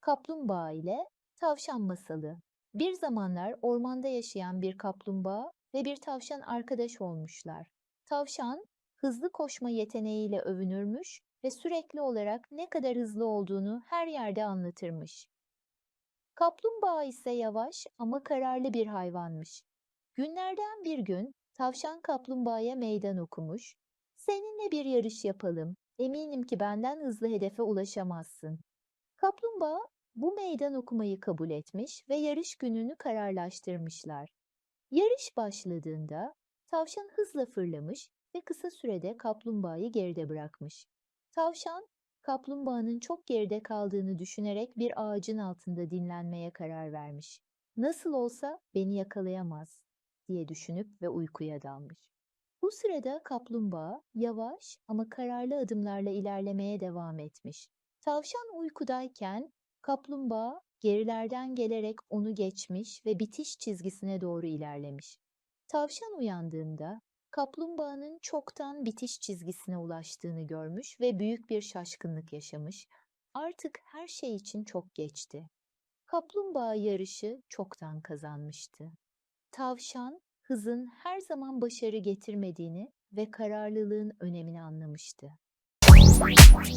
Kaplumbağa ile Tavşan Masalı Bir zamanlar ormanda yaşayan bir kaplumbağa ve bir tavşan arkadaş olmuşlar. Tavşan, hızlı koşma yeteneğiyle övünürmüş ve sürekli olarak ne kadar hızlı olduğunu her yerde anlatırmış. Kaplumbağa ise yavaş ama kararlı bir hayvanmış. Günlerden bir gün tavşan kaplumbağaya meydan okumuş. Seninle bir yarış yapalım. Eminim ki benden hızlı hedefe ulaşamazsın. Kaplumbağa bu meydan okumayı kabul etmiş ve yarış gününü kararlaştırmışlar. Yarış başladığında tavşan hızla fırlamış ve kısa sürede kaplumbağayı geride bırakmış. Tavşan, kaplumbağanın çok geride kaldığını düşünerek bir ağacın altında dinlenmeye karar vermiş. Nasıl olsa beni yakalayamaz diye düşünüp ve uykuya dalmış. Bu sırada kaplumbağa yavaş ama kararlı adımlarla ilerlemeye devam etmiş. Tavşan uykudayken kaplumbağa gerilerden gelerek onu geçmiş ve bitiş çizgisine doğru ilerlemiş. Tavşan uyandığında kaplumbağanın çoktan bitiş çizgisine ulaştığını görmüş ve büyük bir şaşkınlık yaşamış. Artık her şey için çok geçti. Kaplumbağa yarışı çoktan kazanmıştı. Tavşan hızın her zaman başarı getirmediğini ve kararlılığın önemini anlamıştı. Oui, oui.